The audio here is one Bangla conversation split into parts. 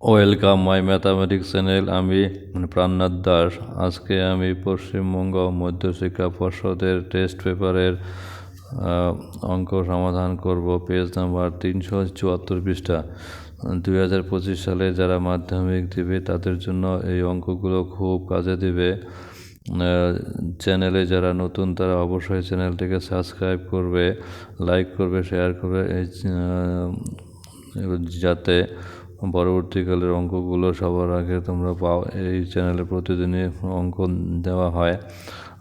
Welcome my mathematics channel. আমি প্রাণনাথ দাস। আজকে আমি পশ্চিমবঙ্গ মধ্যশিক্ষা পর্ষদের টেস্ট পেপারের অঙ্ক সমাধান করব। পেজ নাম্বার তিনশো চুয়াত্তর পৃষ্ঠা। দুই হাজার পঁচিশ সালে যারা মাধ্যমিক দেবে, তাদের জন্য এই অঙ্কগুলো খুব কাজে দেবে। চ্যানেলে যারা নতুন, তারা অবশ্যই চ্যানেলটিকে সাবস্ক্রাইব করবে, লাইক করবে, শেয়ার করবে। এই যাতে পরবর্তীকালের অঙ্কগুলো সবার আগে তোমরা পাও। এই চ্যানেলে প্রতিদিনই অঙ্ক দেওয়া হয়।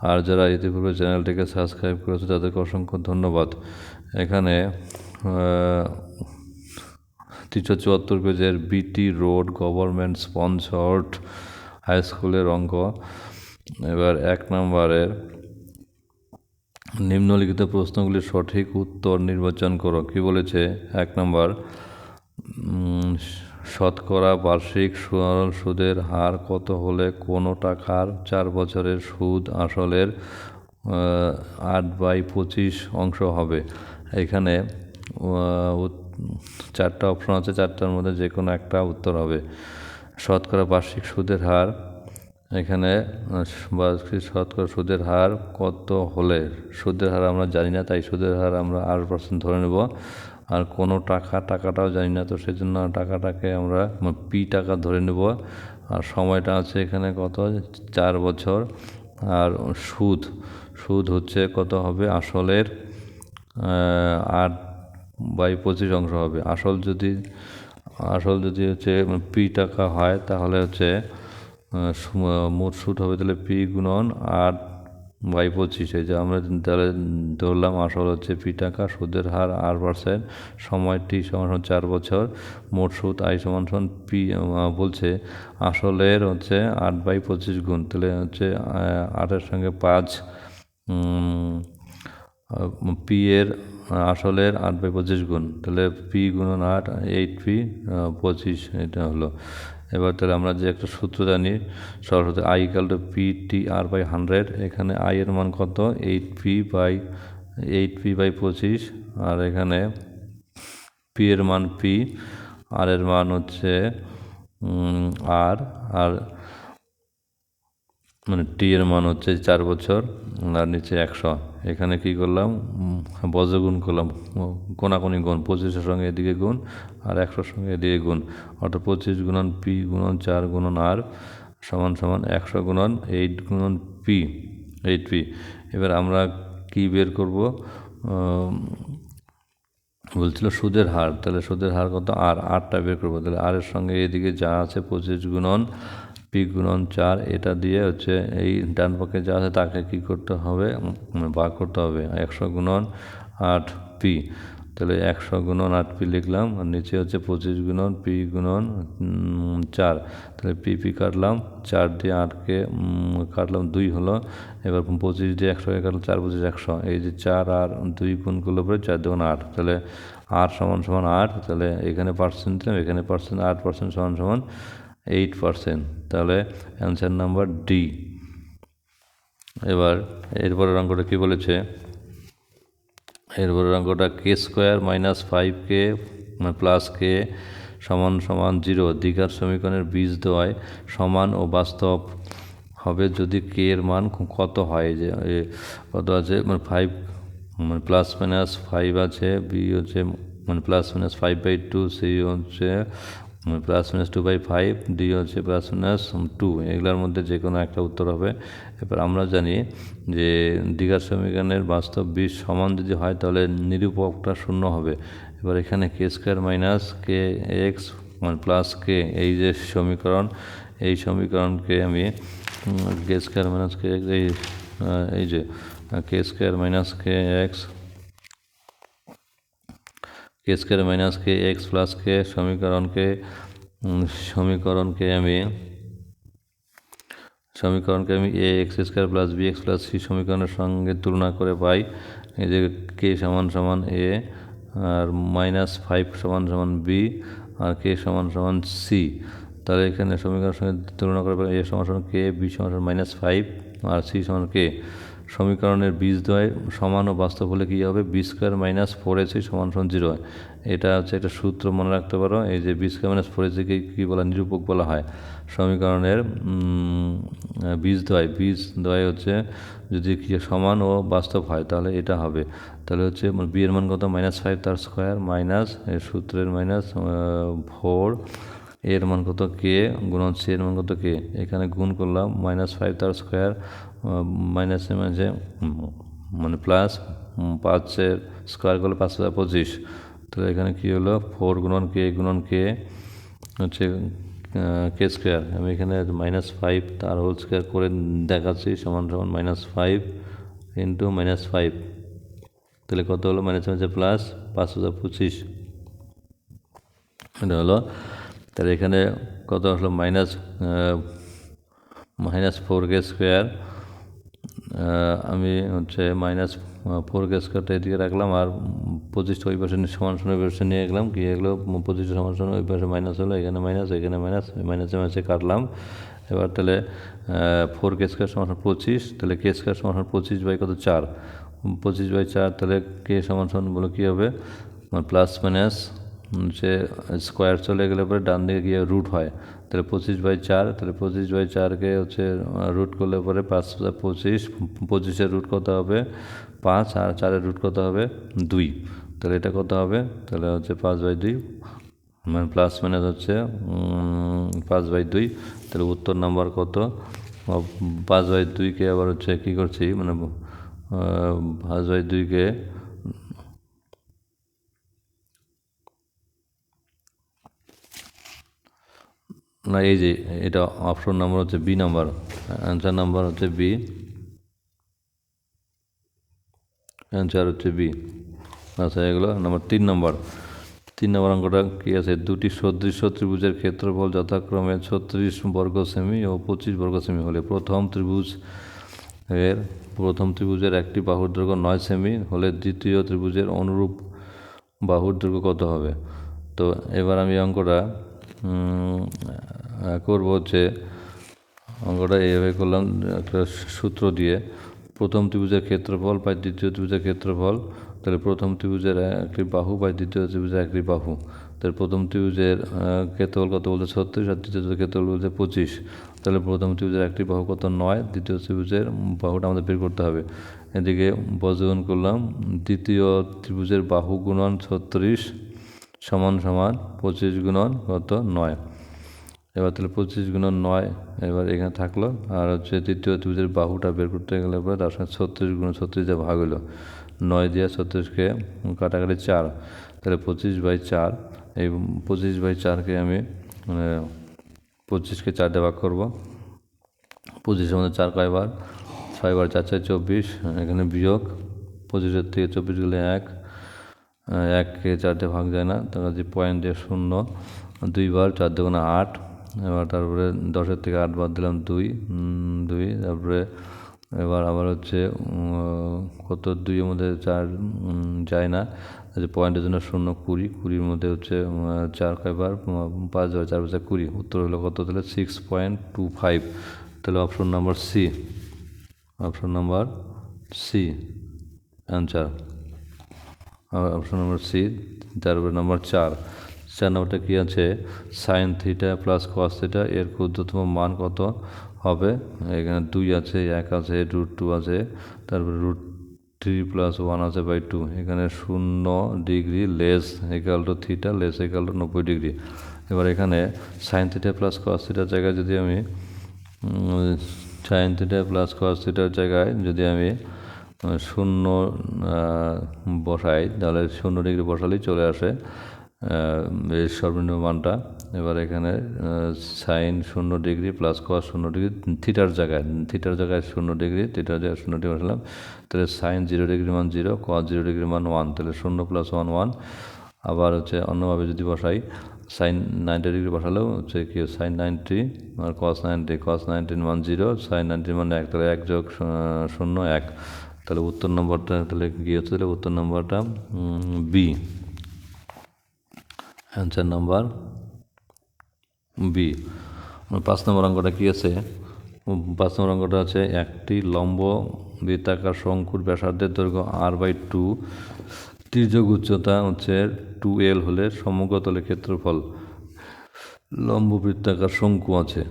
আর যারা ইতিপূর্বে চ্যানেলটিকে সাবস্ক্রাইব করেছে, তাদেরকে অসংখ্য ধন্যবাদ। এখানে তিনশো চুয়াত্তর পেজের BT road government sponsored high স্কুলের অঙ্ক। এবার এক নম্বরের, নিম্নলিখিত প্রশ্নগুলির সঠিক উত্তর নির্বাচন করো। কি বলেছে? এক নম্বর শতকরা বার্ষিক সুদের হার কত হলে কোনো টাকার চার বছরের সুদ আসলের আট বাই পঁচিশ অংশ হবে? এখানে চারটা অপশন আছে, চারটার মধ্যে যে কোনো একটা উত্তর হবে। শতকরা বার্ষিক সুদের হার, এখানে বার্ষিক শতকরা সুদের হার কত হলে? সুদের হার আমরা জানি না, তাই সুদের হার আমরা আট পার্সেন্ট ধরে নেব। আর কোনো টাকা, টাকাটাও জানি না, তো সেজন্য টাকাটাকে আমরা পি টাকা ধরে নেব। আর সময়টা আছে এখানে কত? চার বছর। আর সুদ সুদ হচ্ছে কত হবে? আসলের আট বাই পঁচিশ অংশ হবে। আসল যদি আসল যদি হচ্ছে পি টাকা হয়, তাহলে হচ্ছে মোট সুদ হবে তাহলে পি গুণন আট বাই পঁচিশ যে আমরা তাহলে ধরলাম আসল হচ্ছে পি টাকা, সুদের হার আর পার্সেন্ট সময় টি সমান সমান চার বছর, মোট সুদ আই সমান সমান পি বলছে আসলের হচ্ছে আট বাই পঁচিশ গুণ, তাহলে হচ্ছে আটের সঙ্গে পাঁচ পি এর আসলের আট বাই পঁচিশ গুণ, তাহলে পি গুণন আট, এইট পি পঁচিশ, এটা হলো। এবার তাহলে আমরা যে একটা সূত্র জানি Saraswati I equal to P T R by hundred এখানে আই এর মান কত? Eight P by eight P by পঁচিশ, আর এখানে পি এর মান পি আর এর মান হচ্ছে আর আর মানে টি এর মান হচ্ছে চার বছর আর নিচে একশো। এখানে কি করলাম? বজ্রগুণ করলাম। কোনাকুনি গুণ, পঁচিশের সঙ্গে এদিকে গুণ আর একশোর সঙ্গে এদিকে গুণ। অর্থাৎ পঁচিশ গুণন পি গুণন চার গুণন আর সমান সমান একশো গুণন এইট গুণন পি, এইট পি। এবার আমরা কি বের করব? বলছিল সুদের হার। তাহলে সুদের হার কত? আর, আটটা বের করব। তাহলে আরের সঙ্গে এদিকে যা আছে পঁচিশ গুণন পি গুণন চার এটা দিয়ে হচ্ছে এই ডান পক্ষে যা আছে তাকে কী করতে হবে? উম, ভাগ করতে হবে। একশো গুণন আট পি। তাহলে একশো গুণন আট পি লিখলাম আর নিচে হচ্ছে পঁচিশ গুণন পি গুণন চার। তাহলে পি পি কাটলাম চার দিয়ে আটকে কাটলাম দুই হলো। এবার পঁচিশ দিয়ে একশোকে কাটলাম চার পঁচিশ একশো। এই যে চার আর দুই গুণ করলে পরে চার দুগুণ আট। তাহলে আট সমান সমান আট তাহলে এখানে পার্সেন্ট এখানে পার্সেন্ট আট পার্সেন্ট সমান সমান এইট পার্সেন্ট তাহলে অ্যান্সার নাম্বার ডি এবার এরপরের অঙ্কটা কী বলেছে? এরপরের অঙ্কটা K square minus five K plus K সমান সমান জিরো দীঘার সমীকরণের বীজ দেওয়ায় সমান ও বাস্তব হবে যদি কে এর মান কত হয়? যে কত আছে? মানে ফাইভ মানে প্লাস মাইনাস ফাইভ আছে বি হচ্ছে মানে plus minus five by two C হচ্ছে plus minus two by five D হচ্ছে প্লাস মাইনাস টু এগুলোর মধ্যে যে কোনো একটা উত্তর হবে। এবার আমরা জানি যে দীঘার সমীকরণের বাস্তব বিষ সমান যদি হয়, তাহলে নিরূপকটা শূন্য হবে। এবার এখানে K square minus K X মানে প্লাস কে এই যে সমীকরণ, এই সমীকরণকে আমি কে স্কোয়ার মাইনাস কে এই এই যে K square minus K X K square minus K X plus K সমীকরণকে সমীকরণকে আমি সমীকরণকে আমি A X square plus B X plus C সমীকরণের সঙ্গে তুলনা করে পাই। এই যে কে সমান সমান এ আর মাইনাস ফাইভ সমান সমান বি আর কে সমান সমান সি তাহলে এখানে সমীকরণের সঙ্গে তুলনা করে পাই এ সমান সমান কে বি সমান সমান মাইনাস ফাইভ আর সি সমান কে সমীকরণের বীজদ্বয় সমান ও বাস্তব হলে কী হবে? B square minus four AC সমান সমান জিরো এটা হচ্ছে একটা সূত্র মনে রাখতে পারো। এই যে বি স্কোয়ার মাইনাস ফোর এসিকে কী বলা, নিরূপক বলা হয়। সমীকরণের বীজদ্বয় বীজদ্বয় হচ্ছে যদি কি সমান ও বাস্তব হয়, তাহলে এটা হবে। তাহলে হচ্ছে বি এর মান কত? মাইনাস ফাইভ তার স্কোয়ার মাইনাস সূত্রের মাইনাস ফোর। এর মান কত? কে? গুণন সি এর মান কত? কে? এখানে গুণ করলাম, মাইনাস ফাইভ তার স্কোয়ার মাইনাসে মাঝে মানে প্লাস পাঁচের স্কোয়ার করলে পাঁচ হাজার পঁচিশ। তাহলে এখানে কী হলো? ফোর গুণন কে গুণন কে হচ্ছে কে স্কোয়ার আমি এখানে মাইনাস ফাইভ তার হোল স্কোয়ার করে দেখাচ্ছি, সমান সমান minus five into minus five তাহলে কত হলো? মাইনাস মাইনাসে প্লাস পাঁচ হাজার পঁচিশ। এটা হলো, তাহলে এখানে কত আসলো? Minus minus four K square আমি হচ্ছে মাইনাস ফোর কে স্কোয়ারটা এদিকে রাখলাম আর পঁচিশটা ওই পাশে সমান সমান ওই পাশে নিয়ে গেলাম। গিয়ে এগুলো পঁচিশটা সমান সমান ওই পাশে মাইনাস হলো, এখানে মাইনাস এখানে মাইনাস মাইনাসে মাইনাসে কাটলাম। এবার তাহলে ফোর কে স্কোয়ার সমান পঁচিশ, তাহলে কে স্কোয়ার সমান পঁচিশ বাই কত? চার। পঁচিশ বাই চার, তাহলে কে সমান সমান বলো কী হবে? প্লাস মাইনাস হচ্ছে স্কোয়ার চলে গেলে পরে ডান দিকে গিয়ে রুট হয়। তাহলে পঁচিশ বাই চার, তাহলে পঁচিশ বাই চারকে হচ্ছে রুট করলে পরে পাঁচ, পঁচিশ, পঁচিশের রুট কত হবে? পাঁচ, আর চারের রুট কত হবে? দুই। তাহলে এটা কত হবে? তাহলে হচ্ছে পাঁচ বাই দুই মানে প্লাস মাইনাস হচ্ছে পাঁচ বাই দুই। তাহলে উত্তর নাম্বার কত? পাঁচ বাই দুইকে আবার হচ্ছে কী করছি? মানে পাঁচ বাই দুইকে না এই যে, এটা অপশন নাম্বার হচ্ছে বি নাম্বার অ্যান্সার নাম্বার হচ্ছে বি অ্যান্সার হচ্ছে বি আচ্ছা এগুলো নাম্বার তিন নম্বর তিন নম্বর অঙ্কটা কী আছে? দুটি সদৃশ ত্রিভুজের ক্ষেত্রফল যথাক্রমে ছত্রিশ বর্গ সেমি ও পঁচিশ বর্গ সেমি হলে প্রথম ত্রিভুজ এর, প্রথম ত্রিভুজের একটি বাহুর দৈর্ঘ্য নয় সেমি হলে দ্বিতীয় ত্রিভুজের অনুরূপ বাহুর দৈর্ঘ্য কত হবে? তো এবার আমি অঙ্কটা করব হচ্ছে, অঙ্কটা এইভাবে করলাম, একটা সূত্র দিয়ে। প্রথম ত্রিভুজের ক্ষেত্রফল পাই, দ্বিতীয় ত্রিভুজের ক্ষেত্রফল, তাহলে প্রথম ত্রিভুজের একটি বাহু পাই, দ্বিতীয় ত্রিভুজের একটি বাহু। তাহলে প্রথম ত্রিভুজের ক্ষেত্রফল কত বলতে ছত্রিশ, আর দ্বিতীয় ক্ষেত্রফল বলতে পঁচিশ। তাহলে প্রথম ত্রিভুজের একটি বাহু কত নয়, দ্বিতীয় ত্রিভুজের বাহুটা আমাদের বের করতে হবে। এদিকে বজ্রগুণ করলাম, দ্বিতীয় ত্রিভুজের বাহু গুণন ছত্রিশ সমান সমান পঁচিশ গুণন কত নয়। এবার তাহলে পঁচিশ গুণন নয় এবার এখানে থাকল। আর হচ্ছে তৃতীয় ত্রিভুজের বাহুটা বের করতে গেলে পরে তার সঙ্গে ছত্রিশ গুণ ছত্রিশ দিয়ে ভাগ হলো নয় দিয়ে ছত্রিশকে কাটাকাটি চার। তাহলে পঁচিশ বাই চার, এই পঁচিশ বাই চারকে আমি মানে পঁচিশকে চার দিয়ে ভাগ করব। পঁচিশের মধ্যে চার কয়বার ছয়বার চার চার চব্বিশ, এখানে বিয়োগ। পঁচিশের থেকে চব্বিশ গেলে এক এককে চার দিয়ে ভাগ যায় না। তার পয়েন্ট দিয়ে শূন্য দুইবার চার দুগুণে আট। এবার তারপরে দশের থেকে আট বাদ দিলাম দুই দুই, তারপরে এবার আবার হচ্ছে কত দুইয়ের মধ্যে চার যায় না। যে পয়েন্টের জন্য শূন্য কুড়ি, কুড়ির মধ্যে হচ্ছে চার কয়বার পাঁচ বার, চার পাঁচে কুড়ি। উত্তর হলো কত? তাহলে সিক্স পয়েন্ট টু ফাইভ তাহলে option number C option number C answer option number C তারপরে নাম্বার চার। চার নম্বরটা কী আছে? Sine theta plus cos theta এর ক্ষুদ্রতম মান কত হবে? এখানে দুই আছে, এক আছে রুট টু আছে, তারপরে রুট থ্রি প্লাস ওয়ান আছে বাই টু এখানে শূন্য degree less equal to theta less equal to নব্বই ডিগ্রি। এবার এখানে সাইন থিটা প্লাস কস থিটার জায়গায় যদি আমি সাইন থিটা প্লাস কস থিটার জায়গায় যদি আমি শূন্য বসাই, তাহলে শূন্য ডিগ্রি বসালেই চলে আসে। এর সর্বনিম্ন মানটা। এবার এখানে সাইন শূন্য ডিগ্রি প্লাস কস শূন্য ডিগ্রি থিটার জায়গায় থিটার জায়গায় শূন্য ডিগ্রি থিটার জায়গায় শূন্য ডিগ্রি বসালাম তাহলে সাইন জিরো ডিগ্রি মান জিরো কস জিরো ডিগ্রি মান ওয়ান তাহলে শূন্য প্লাস ওয়ান ওয়ান আবার হচ্ছে অন্যভাবে যদি বসাই সাইন নাইনটি ডিগ্রি বসালেও হচ্ছে কি সাইন নাইনটি আর কস নাইনটি কস নাইনটিন মান জিরো সাইন নাইনটি মানে এক, তাহলে এক যোগ শূন্য এক। তাহলে উত্তর নম্বরটা তাহলে কী হচ্ছে? তাহলে উত্তর নম্বরটা বি অ্যান্সার নাম্বার বি পাঁচ নম্বর অঙ্কটা কী আছে? পাঁচ নম্বর অঙ্কটা আছে, একটি লম্ব বৃত্তাকার শঙ্কুর ব্যাসার্ধের দৈর্ঘ্য আর বাই টু তির্যক উচ্চতা হচ্ছে টু এল হলে সমগ্র তলের ক্ষেত্রফল। লম্ব বৃত্তাকার শঙ্কু আছে।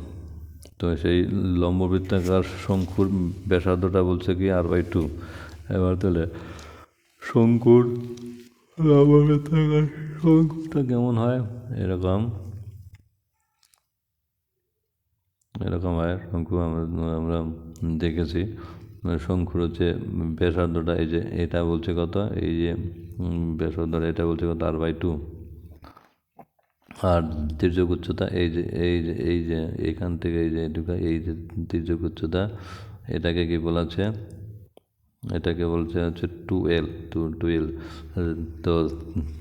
তো সেই লম্ব বৃত্তাকার শঙ্কুর ব্যাসার্ধটা বলছে কি আর বাই টু এবার তাহলে শঙ্কুর শঙ্কুটা কেমন হয়? এরকম। এরকম হয়, শঙ্কু, আমরা আমরা দেখেছি। শঙ্কুর হচ্ছে ব্যাসার্ধটা, এই যে এটা বলছে কত? এই যে ব্যাসার্ধটা, এটা বলছে কত? আর বাই টু। আর তির্যক উচ্চতা এই যে এই যে এই যে, এখান থেকে এই যে এটুকু এই যে তির্যক উচ্চতা এটাকে কি বলা আছে এটাকে বলছে হচ্ছে two L two two L তো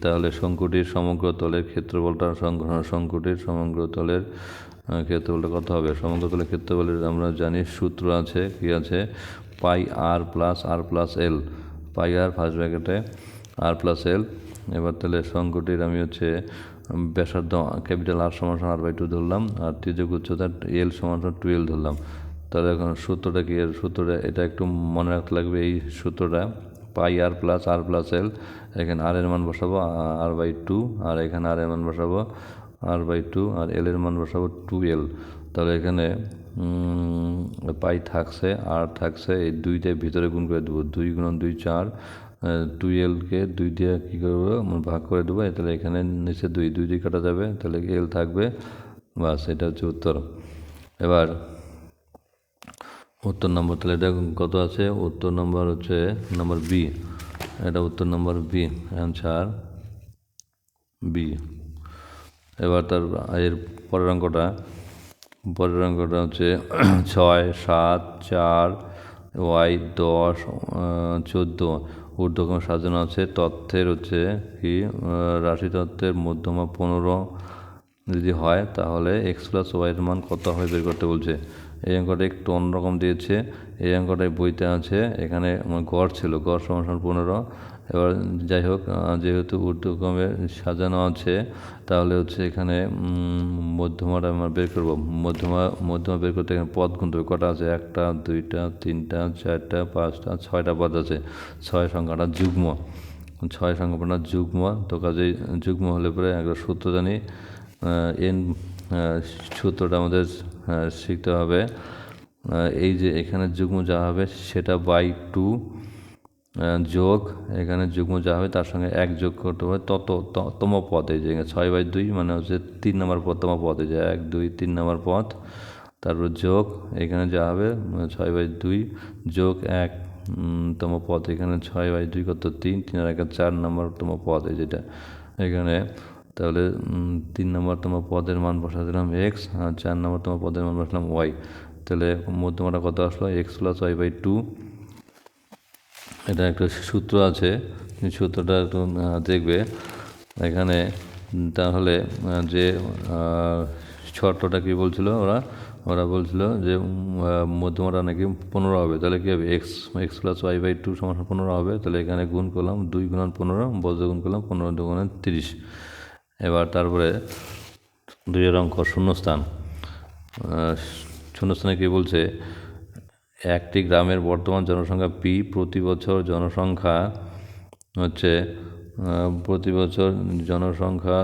তাহলে শঙ্কুটির সমগ্র তলের ক্ষেত্রফলটা শঙ্কুটির সমগ্র তলের ক্ষেত্রফলটা কত হবে? সমগ্র তলের ক্ষেত্রফলের আমরা জানি সূত্র আছে, কি আছে? Pi R plus R plus L pi R first ব্র্যাকেটে আর প্লাস এল এবার তাহলে শঙ্কুটির আমি হচ্ছে ব্যাসার্ধ ক্যাপিটাল আর সমান আর বাই টু ধরলাম, আর তির্যক উচ্চতা এল সমান সমান টু এল ধরলাম। তাহলে এখন সূত্রটা কি সূত্রটা, এটা একটু মনে রাখতে লাগবে এই সূত্রটা। Pi R plus R plus L. এখানে আর এর মান বসাবো, আর বাই টু, আর এখানে আর এর মান বসাবো, আর বাই টু, আর এল এর মান বসাবো টু এল। তাহলে এখানে পাই থাকছে, আর থাকছে, এই দুইটার ভিতরে গুণ করে দেবো। দুই গুণ দুই চার টু এলকে দুই দিয়ে কী করব? ভাগ করে দেবো। তাহলে এখানে নিচে দুই দুই দিয়ে কাটা যাবে। তাহলে এল থাকবে। বাস, এটা হচ্ছে উত্তর। এবার উত্তর নম্বর, তাহলে এটা কত আছে? উত্তর নম্বর হচ্ছে নম্বর বি এটা উত্তর নম্বর বি অ্যান্সার বি এবার তার এর পরের অঙ্কটা। পরের অঙ্কটা হচ্ছে ছয়, সাত, চার, ওয়াই, দশ চোদ্দ। ঊর্ধ্বক্রমে সাজানো আছে। তথ্যের হচ্ছে কি? রাশি তত্ত্বের মধ্যমা পনেরো। যদি হয়, তাহলে এক্স প্লাস ওয়াইয়ের মান কত হয় বের করতে বলছে? এই অঙ্কটা একটু অন্যরকম দিয়েছে। এই অঙ্কটায় বইতে আছে, এখানে আমার গড় ছিল, গড় সমান পনেরো। এবার যাই হোক যেহেতু ঊর্ধ্বক্রমে সাজানো আছে, তাহলে হচ্ছে এখানে মধ্যমাটা আমরা বের করব। মধ্যমা মধ্যমা বের করতে এখানে পদ গুনতে হবে। কটা আছে? একটা, দুইটা, তিনটা, চারটা, পাঁচটা, ছয়টা পদ আছে। ছয় সংখ্যাটা যুগ্ম। ছয় সংখ্যাটা যুগ্ম। তো কাজেই যুগ্ম হলে পরে একটা সূত্র জানি এন সূত্রটা আমাদের শিখতে হবে। এই যে এখানে যুগ্ম যা হবে সেটা বাই টু যোগ, এখানে যুগ্ম যা হবে তার সঙ্গে এক যোগ করতে হবে। তত তম পদ যে ছয় বাই দুই মানে হচ্ছে তিন নম্বর পদ, তম পদ যে এক, দুই, তিন নম্বর পদ। তারপর যোগ, এখানে যা হবে ছয় বাই দুই, যোগ এক তম পদ এখানে ছয় বাই দুই কত তিন তিন আর একে চার নম্বর তম পদ যেটা এখানে। তাহলে তিন নম্বর তোমার পদের মান বসা দিলাম এক্স আর চার নম্বর তোমার পদের মান বসালাম ওয়াই তাহলে মধ্যমাটা কত আসলো? X plus Y by two এটা একটা সূত্র আছে সূত্রটা একটু দেখবে। এখানে তাহলে যে শর্তটা কি বলছিল ওরা? ওরা বলছিল যে মধ্যমাটা নাকি পনেরো হবে। তাহলে কী হবে? X X plus Y by two সমান পনেরো হবে। তাহলে এখানে গুণ করলাম দুই গুণন পনেরো, বজ্র গুণ করলাম পনেরো দুগুণে তিরিশ। এবার তারপরে দুইয়ের অঙ্ক, শূন্যস্থান। শূন্যস্থানে কি বলছে? একটি গ্রামের বর্তমান জনসংখ্যা পি প্রতি বছর জনসংখ্যা হচ্ছে প্রতি বছর জনসংখ্যা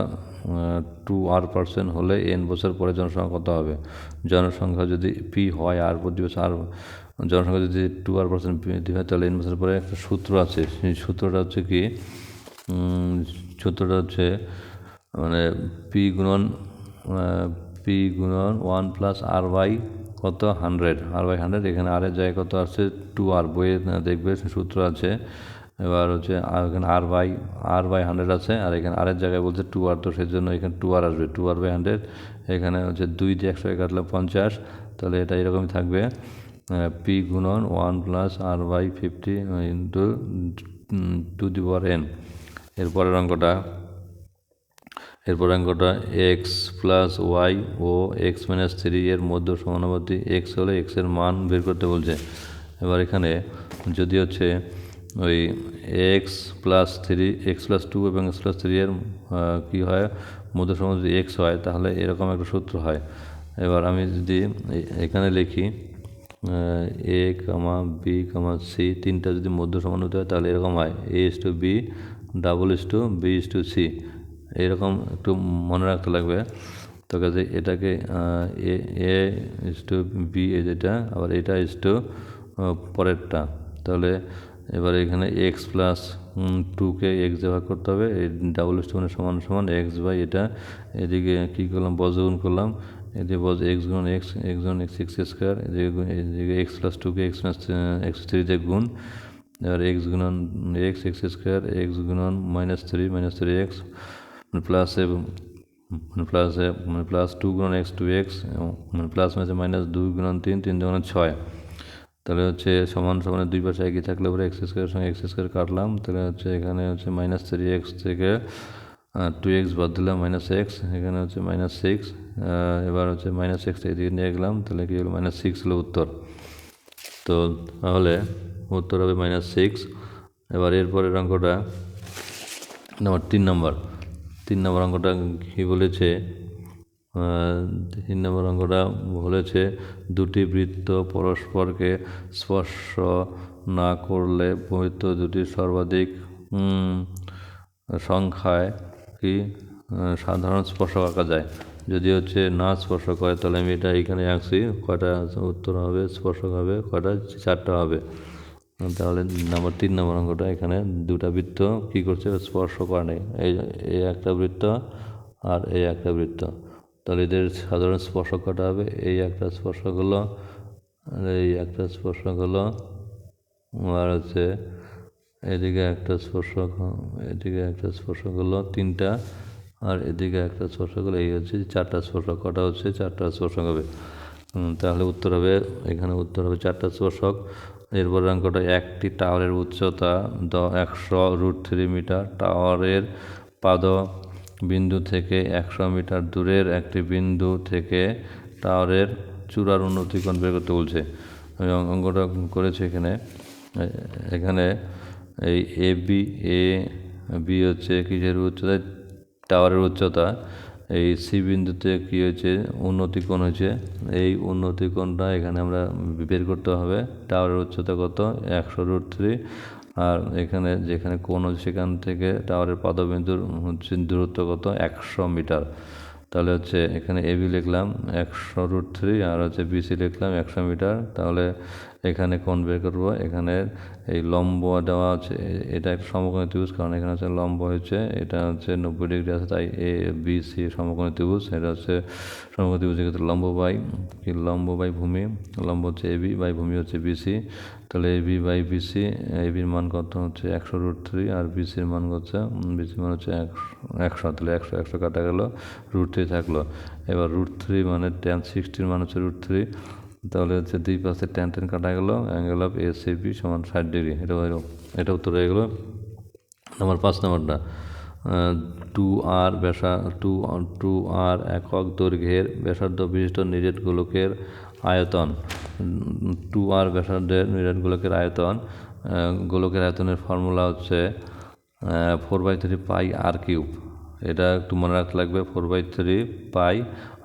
টু আর পার্সেন্ট হলে এন বছর পরে জনসংখ্যা কত হবে? জনসংখ্যা যদি পি হয় আর প্রতি বছর আর জনসংখ্যা যদি টু আর পার্সেন্ট বৃদ্ধি হয়, তাহলে এন বছর পরে একটা সূত্র আছে। সেই সূত্রটা হচ্ছে কি? সূত্রটা হচ্ছে মানে পি গুণন পি গুণন ওয়ান প্লাস আর ওয়াই কত? হান্ড্রেড আর ওয়াই হান্ড্রেড এখানে আর আরের জায়গায় কত আছে? টু আর বইয়ে দেখবে, সূত্র আছে। এবার হচ্ছে এখানে R by R by hundred আছে, আর এখানে আরের জায়গায় বলছে টু আর তো সেই জন্য এখানে টু আর আসবে। টু আর বাই হান্ড্রেড এখানে হচ্ছে দুই দিয়ে একশো কাটলে পঞ্চাশ। তাহলে এটা এরকমই থাকবে। পি গুণন one plus R by fifty into to the power N এরপরের অঙ্কটা। এরপর অঙ্কটা এক্স প্লাস ওয়াই ও এক্স মাইনাস থ্রি এর মধ্য সমানুপাতি এক্স হলে এক্সের মান বের করতে বলছে। এবার এখানে যদি হচ্ছে ওই X plus three X plus two এবং এক্স প্লাস থ্রি এর কী হয়? মধ্য সমানুপাতি এক্স হয়, তাহলে এরকম একটা সূত্র হয়। এবার আমি যদি এখানে লিখি এ কামা বি কামা সি তিনটা যদি মধ্য সমান হতে হয়, তাহলে এরকম হয়। A is to B double is to B is to C এরকম একটু মনে রাখতে লাগবে। তো কাজে এটাকে এ এ ইস টু বি এ যেটা, আবার এটা ইস টু পরেরটা। তাহলে এবার এখানে এক্স প্লাস টুকে এক্স দিয়ে ভাগ করতে হবে। এই ডাবল মানে সমান সমান এক্স বাই এটা। এদিকে কী করলাম? বজ্রগুণ করলাম। এদিকে বজ এক্স গুণ এক্স এক্স গুণ এক্স এক্স স্কোয়ার এদিকে এদিকে এক্স প্লাস টুকে এক্স প্লাস এক্স থ্রিতে গুণ। এবার এক্স গুণন এক্স এক্স স্কোয়ার এক্স গুণন minus three minus three X plus মানে প্লাস মানে প্লাস টু গুণন এক্স টু এক্স মানে প্লাস মাঝে মাইনাস দুই গুণন তিন তিন দুগুণন ছয়। তাহলে হচ্ছে সমান সমানের দুই পাশে একই থাকলে পরে এক্স স্কোয়ারের সঙ্গে এক্স স্কোয়ার কাটলাম, তাহলে হচ্ছে এখানে হচ্ছে মাইনাস থ্রি এক্স থেকে টু এক্স বাদ দিলাম মাইনাস এক্স এখানে হচ্ছে মাইনাস সিক্স এবার হচ্ছে মাইনাস এক্স এদিকে নিয়ে গেলাম, তাহলে কি হলো? মাইনাস সিক্স হলো উত্তর। তো তাহলে উত্তর হবে মাইনাস সিক্স এবার এরপরের অঙ্কটা নম্বর তিন নম্বর তিন নম্বর অঙ্কটা কী বলেছে? তিন নম্বর অঙ্কটা বলেছে, দুটি বৃত্ত পরস্পরকে স্পর্শ না করলে পবিত্র দুটি সর্বাধিক সংখ্যায় কি সাধারণ স্পর্শ আঁকা যায়। যদি হচ্ছে না স্পর্শ করে তাহলে আমি এটা এখানে আঁকছি, কয়টা উত্তর হবে, স্পর্শক হবে, কয়টা, চারটা হবে। তাহলে নাম্বার তিন নম্বর অঙ্কটা, এখানে দুটা বৃত্ত কী করছে? স্পর্শ করে নেই। এই এই একটা বৃত্ত আর এই একটা বৃত্ত। তাহলে এদের সাধারণ স্পর্শক কটা হবে? এই একটা স্পর্শক হলো, এই একটা স্পর্শক হলো, আর হচ্ছে এদিকে একটা স্পর্শক, এদিকে একটা স্পর্শক হলো তিনটা, আর এদিকে একটা স্পর্শক হলো, এই হচ্ছে চারটা স্পর্শক। কটা হচ্ছে? চারটা স্পর্শক হবে। তাহলে উত্তর হবে, এখানে উত্তর হবে চারটা স্পর্শক। এরপর অঙ্কটা একটি টাওয়ারের উচ্চতা দ, একশো রুট থ্রি মিটার। টাওয়ারের পাদ বিন্দু থেকে একশো মিটার দূরের একটি বিন্দু থেকে টাওয়ারের চূড়ার উন্নতিকোণ বের করতে বলছে। আমি অঙ্কটা করেছি এখানে এখানে এই এ বি এ বি হচ্ছে কিসের উচ্চতা? টাওয়ারের উচ্চতা। এই সি বিন্দুতে কী হয়েছে? উন্নতি কোণ হয়েছে। এই উন্নতি কোণটা এখানে আমরা বের করতে হবে। টাওয়ারের উচ্চতা কত? একশো রুট থ্রি। আর এখানে যেখানে কোণ সেখান থেকে টাওয়ারের পাদবিন্দুর হচ্ছে দূরত্ব কত? একশো মিটার। তাহলে হচ্ছে এখানে এবি লিখলাম একশো রুট থ্রি আর হচ্ছে বিসি লিখলাম একশো মিটার। তাহলে এখানে কোন বের করব? এখানে এই লম্ব দেওয়া আছে, এটা একটা সমকোণী ত্রিভুজ, কারণ এখানে হচ্ছে লম্ব হয়েছে, এটা হচ্ছে নব্বই ডিগ্রি আছে, তাই এ বি সি সমকোণী ত্রিভুজ, এটা হচ্ছে সমকোণী ত্রিভুজের ক্ষেত্রে লম্ব বাই, কি লম্ব বাই ভূমি, লম্ব হচ্ছে এ বি বাই ভূমি হচ্ছে বিসি তাহলে A B by BC A বির মান কত হচ্ছে? একশো রুট থ্রি আর বিসির মান হচ্ছে বিসির মান হচ্ছে একশো, তাহলে একশো একশো কাটা গেল রুট থ্রি থাকল, এবার রুট থ্রি মানে টেন সিক্সটির মান হচ্ছে রুট থ্রি তাহলে হচ্ছে দুই পাশে টেন টেন কাটা গেলো অ্যাঙ্গেল অফ এস বি সমান ষাট ডিগ্রি, এটা হয়ে এটা উত্তর হয়ে গেলো। নাম্বার পাঁচ নম্বরটা টু আর ব্যাসা টু টু আর একক দৈর্ঘ্যের ব্যাসার্ধ বিশিষ্ট নিরেট গোলকের আয়তন টু আর ব্যাসার্ধের নিরেট গোলকের আয়তন গোলকের আয়তনের ফর্মুলা হচ্ছে four by three pi R cube এটা একটু মনে রাখতে লাগবে four by three pi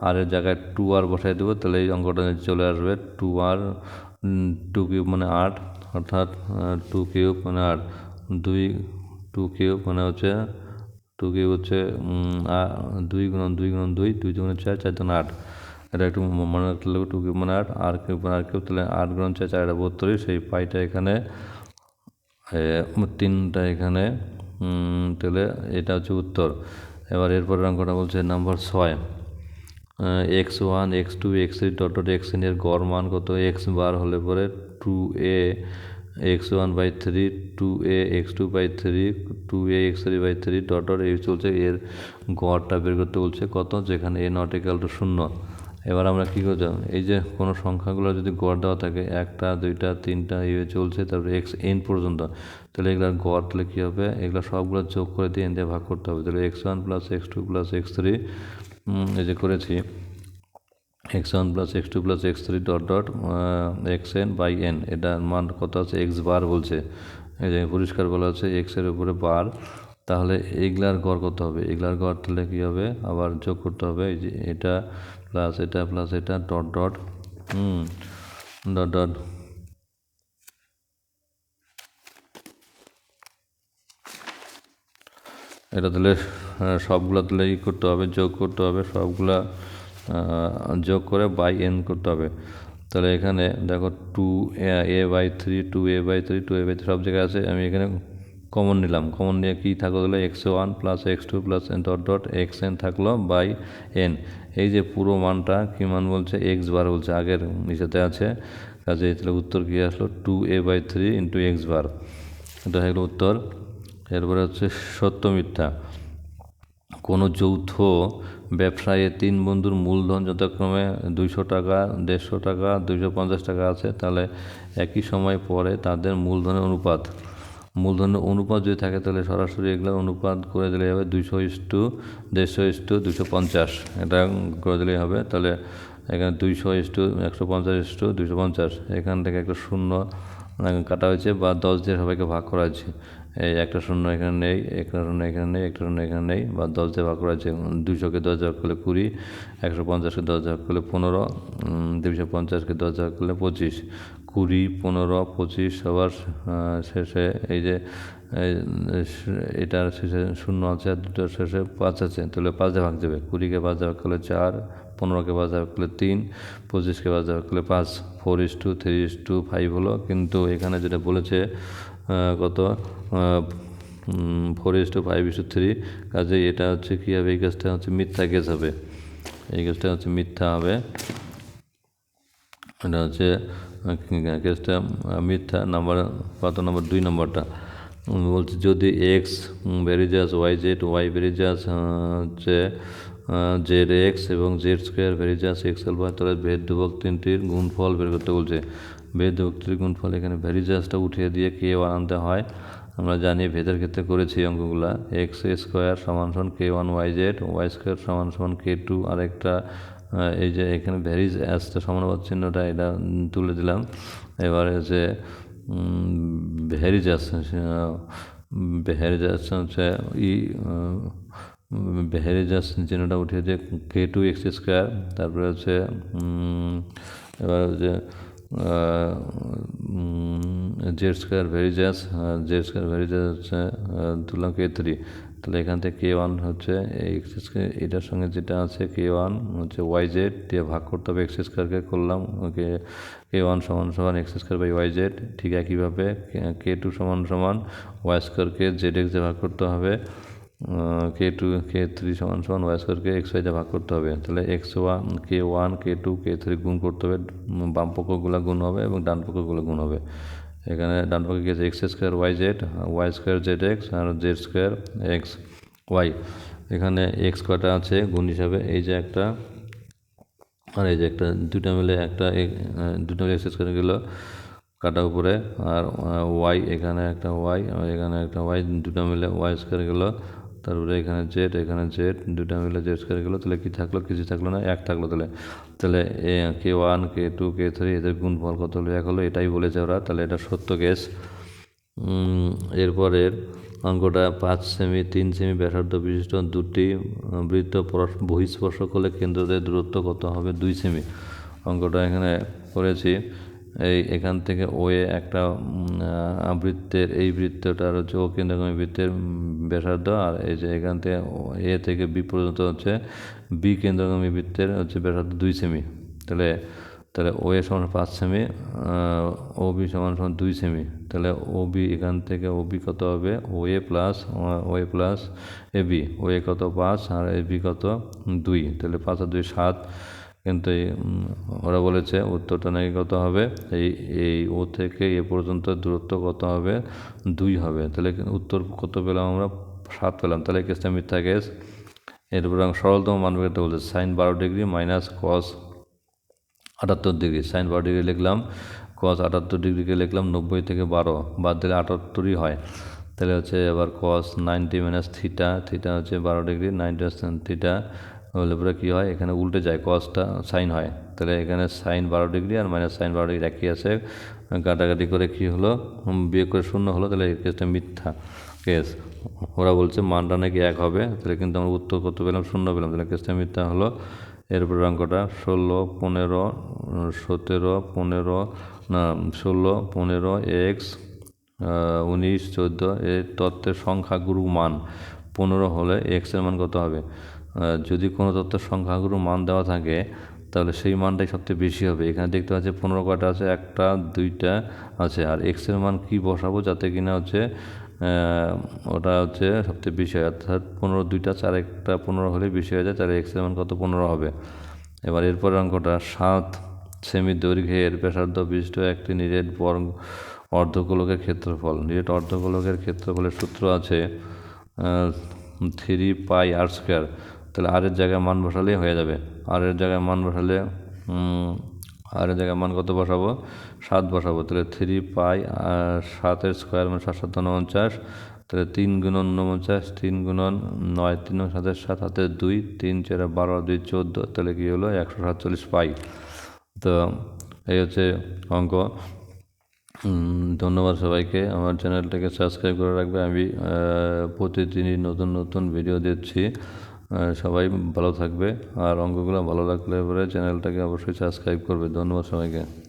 R এর জায়গায় টু আর বসাই দেবো, তাহলে এই অঙ্কটা চলে আসবে টু আর টু কিউব মানে আট, অর্থাৎ টু কিউব মানে আট, দুই টু কিউব মানে হচ্ছে টু কিউব হচ্ছে দুই গুণ দুই গুণ দুই দুই গুণ চার চার গুণ আট, এটা একটু মনে রাখতে লাগবে টু কিউব মানে আট আর কিউব মানে আর কিউব তাহলে আট গুণ চার চারটা বত্রিশ সেই পাইটা এখানে তিনটা এখানে তাহলে এটা হচ্ছে উত্তর। এবার এরপরের অঙ্কটা বলছে নাম্বার ছয়। X one X two X three dot dot এক্সের গড় মান কত? এক্স বার হলে পরে two A X one by three two A X two by three two A X three by three dot dot এই চলছে। এর গড়টা বের করতে বলছে কত? যেখানে এ নট ইকাল টু শূন্য। এবার আমরা কী করতে এই যে কোনো সংখ্যাগুলো যদি গড় দেওয়া থাকে, একটা, দুইটা, তিনটা এইভাবে চলছে, তারপরে এক্স এন পর্যন্ত। তাহলে এগুলোর গড় তাহলে কী হবে? এগুলো সবগুলো যোগ করে দিয়ে এন দিয়ে ভাগ করতে হবে। তাহলে X one plus X two plus X three এই যে করেছি। X one plus X two plus X three dot dot X N by N এটার মান কত আছে? এক্স বার বলছে। এই যে পরিষ্কার বলা আছে এক্সের উপরে বার তাহলে এগুলার গড় করতে হবে? এগুলার গড় তাহলে কী হবে? আবার যোগ করতে হবে। এই যে এটা প্লাস এটা প্লাস এটা dot dot hmm dot dot এটা তাহলে সবগুলো তাহলে ই করতে হবে, যোগ করতে হবে, সবগুলা যোগ করে বাই এন করতে হবে। তাহলে এখানে দেখো two A by three two A by three two A by three সব জায়গায় আছে, আমি এখানে কমন নিলাম। কমন নিয়ে কী থাকল তাহলে? X one plus X two plus N dot dot X N থাকল বাই এন এই যে পুরো মানটা কী মান বলছে? এক্স বার বলছে, আগের নিচেতে আছে। কাজে তাহলে উত্তর কী আসলো? Two A by three into X bar এটা হলো উত্তর। এরপরে হচ্ছে সত্য মিথ্যা। কোনো যৌথ ব্যবসায়ে তিন বন্ধুর মূলধন যথাক্রমে দুইশো টাকা, দেড়শো টাকা, দুইশো পঞ্চাশ টাকা আছে, তাহলে একই সময় পরে তাদের মূলধনের অনুপাত। মূলধনের অনুপাত যদি থাকে, তাহলে সরাসরি এগুলো অনুপাত করে দিলে হবে দুইশো ইস্টু দেড়শো ইস্টু দুইশো পঞ্চাশ। এটা করে দিলেই হবে, তাহলে এখানে দুইশো ইস্টু একশো পঞ্চাশ ইস্টু দুইশো পঞ্চাশ। এখান থেকে একটা শূন্য কাটা হয়েছে বা দশ দিয়ে সবাইকে ভাগ করা হয়েছে। এই একটা শূন্য এখানে নেই, একটা শূন্য এখানে নেই, একটা শূন্য এখানে নেই, বা দশ দিয়ে ভাগ করা হয়েছে দুশোকে দশ ভাগ করলে কুড়ি, একশো পঞ্চাশকে দশ ভাগ করলে পনেরো দুইশো পঞ্চাশকে দশ ভাগ করলে পঁচিশ, কুড়ি, পনেরো, পঁচিশ সবার শেষে এই যে এটার শেষে শূন্য আছে আর দুটোর শেষে পাঁচ আছে, তাহলে পাঁচ দিয়ে ভাগ দেবে, কুড়িকে পাঁচ ভাগ করলে চার, পনেরোকে পাঁচ ভাগ করলে তিন, পঁচিশকে পাঁচ ভাগ করলে পাঁচ four is to three is to five হলো, কিন্তু এখানে যেটা বলেছে কত? Four is to five is to three কাজে এটা হচ্ছে কী হবে? এই কাজটা হচ্ছে মিথ্যা কেস হবে। এই কাজটা হচ্ছে মিথ্যা হবে। এটা হচ্ছে কেসটা মিথ্যা। নাম্বার কত নম্বর দুই নম্বরটা বলছে যদি X varies as Y Z Y varies as হচ্ছে জেড এক্স এবং Z square varies as X L Y তাহলে ভেদ ধ্রুবক তিনটির গুণফল বের করতে বলছে। ভেদ তিনটির গুণফল এখানে ভেরিজাসটা উঠিয়ে দিয়ে কে ওয়ান আনতে হয়। আমরা জানি ভেদের ক্ষেত্রে করেছি অঙ্কগুলা। এক্স স্কোয়ার সমান সমান K one Y Z Y square সমান সমান কে টু আর একটা এই যে এখানে ভ্যারিজ অ্যাসটা সমানুপাত চিহ্নটা এটা তুলে দিলাম। এবারে যে ভ্যারিজ আসছে ভ্যারিজ আসছে হচ্ছে ই ভ্যারিজ আসছে চিহ্নটা উঠিয়ে দিয়ে কে টু এক্স স্কোয়ার তারপরে হচ্ছে এবার হচ্ছে Z square varies as Z square varies as হচ্ছে তুললাম কে থ্রি তাহলে এখান থেকে কে ওয়ান হচ্ছে এক্স স্কোয়ার এটার সঙ্গে যেটা আছে কে ওয়ান হচ্ছে ওয়াই জেড দিয়ে ভাগ করতে হবে এক্স স্কোয়ারকে করলাম, ওকে, কে ওয়ান সমান সমান X square by Y Z ঠিক একইভাবে কে টু সমান সমান ওয়াই স্কোয়ারকে জেড এক্স দিয়ে ভাগ করতে হবে। কে টু কে থ্রি সমান সমান ওয়াই স্কোয়ারকে এক্স ওয়াই দিয়ে ভাগ করতে হবে। তাহলে X one K one K two K three গুণ করতে হবে, বাম পক্ষগুলো গুণ হবে এবং ডান পক্ষগুলো গুণ হবে। এখানে ডান পক্ষে গেছে X square Y Z Y square Z X আর জেড স্কোয়ার এক্স ওয়াই এখানে এক্স কটা আছে? গুণ হিসাবে এই যে একটা আর এই যে একটা দুটা মিলে একটা দুটো মিলে এক্স স্কোয়ার গেলো কাটা উপরে আর ওয়াই এখানে একটা ওয়াই আর এখানে একটা ওয়াই দুটো মিলে ওয়াই স্কোয়ার গেলো তারপরে এখানে জেড এখানে জেড দুটো মিলে জেড স্কোয়ার গেলো, তাহলে কী থাকল কিছু থাকল না, এক থাকল তাহলে। তাহলে এ K one K two K three এদের গুণফল কত হলো, এক হলো, এটাই বলেছে ওরা, তাহলে এটা সত্য কেস এরপরের অঙ্কটা পাঁচ সেমি তিন সেমি ব্যাসার্ধ বিশিষ্ট দুটি বৃত্ত পরস- বহিঃস্পর্শ করলে কেন্দ্রদের দূরত্ব কত হবে, দুই সেমি অঙ্কটা এখানে করেছি। এই এখান থেকে ও এ একটা বৃত্তের, এই বৃত্তটার হচ্ছে ও কেন্দ্রগামী বৃত্তের ব্যাসার্ধ আর এই যে এখান থেকে এ থেকে বি পর্যন্ত হচ্ছে বি কেন্দ্রগামী বৃত্তের হচ্ছে ব্যাসার্ধ দুই সেমি। তাহলে তাহলে ও এ সমান পাঁচ সেমি ও বি সমান সমান দুই সেমি। তাহলে ও বি এখান থেকে ও বি কত হবে? O A plus O A plus A B. O A কত পাঁচ আর এ বি কত দুই। তাহলে পাঁচ আর দুই সাত। কিন্তু ওরা বলেছে উত্তরটা নাকি কত হবে? এই এই ও থেকে এ পর্যন্ত দূরত্ব কত হবে? দুই হবে। তাহলে উত্তর কত পেলাম আমরা? সাত পেলাম। তাহলে কেসটা মিথ্যা কেস। এরপর সরলতম মান করতে বলছে সাইন বারো ডিগ্রি মাইনাস কস আটাত্তর ডিগ্রি। সাইন বারো ডিগ্রি লিখলাম কস আটাত্তর ডিগ্রিকে লিখলাম নব্বই থেকে বারো। বাদ দিলে আটাত্তরই হয়। তাহলে হচ্ছে এবার cos ninety minus theta theta হচ্ছে বারো ডিগ্রি, নাইনটি থিটা হলে পরে কী হয়? এখানে উল্টে যায় কসটা সাইন হয়। তাহলে এখানে সাইন বারো ডিগ্রি আর মাইনাস সাইন বারো ডিগ্রি একই আছে। কাটাকাটি করে কী হলো? বিয়োগ করে শূন্য হলো, তাহলে এই কেসটা মিথ্যা কেস ওরা বলছে মানটা নাকি এক হবে, তাহলে কিন্তু আমরা উত্তর করতে পেলাম, শূন্য পেলাম, তাহলে কেসটা মিথ্যা হলো। এরপর অঙ্কটা, ষোলো, পনেরো সতেরো, পনেরো, না, ষোলো, পনেরো এক্স উনিশ, চোদ্দ এর তত্ত্বের সংখ্যাগুরু মান। পনেরো হলে এক্সের মান কত হবে? যদি কোনো তত্ত্বের সংখ্যাগুরু মান দেওয়া থাকে, তাহলে সেই মানটাই সবচেয়ে বেশি হবে। এখানে দেখতে পাচ্ছি পনেরো কটা আছে? একটা, দুইটা আছে। আর এক্সের মান কি বসাবো যাতে কিনা হচ্ছে ওটা হচ্ছে সবচেয়ে বেশি হয়। অর্থাৎ পনেরো দুইটা, চার একটা পনেরো হলে বেশি হয়ে যায়, তাহলে এক্সের মান কত? পনেরো হবে। এবার এরপর অঙ্কটা, সাত সেমি দৈর্ঘ্যের ব্যাসার্ধ বিশিষ্ট একটি নিরেট বর্গ অর্ধগোলকের ক্ষেত্রফল। নিরেট অর্ধগোলকের ক্ষেত্রফলের সূত্র আছে থ্রি পাই আর স্কোয়ার। তাহলে আর এর জায়গায় মান বসালেই হয়ে যাবে। আর এর জায়গায় মান বসালে আর এর জায়গায় মান কত বসাবো? সাত বসাবো। তাহলে থ্রি পাই আর সাতের স্কোয়ার মানে সাত সাত উনপঞ্চাশ তাহলে তিন গুণন উনপঞ্চাশ তিন গুণন নয়, তিন সাতের সাত, হাতের দুই, তিন চার বারো, দুই চোদ্দ। তাহলে কী হলো? একশো সাতচল্লিশ পাই। তো এই হচ্ছে অঙ্ক। ধন্যবাদ সবাইকে। আমার চ্যানেলটাকে সাবস্ক্রাইব করে রাখবে। আমি প্রতিদিনই নতুন নতুন ভিডিও দিচ্ছি সবাই ভালো থাকবে আর অঙ্কগুলো ভালো লাগলে পরে চ্যানেলটাকে অবশ্যই সাবস্ক্রাইব করবে। ধন্যবাদ সবাইকে।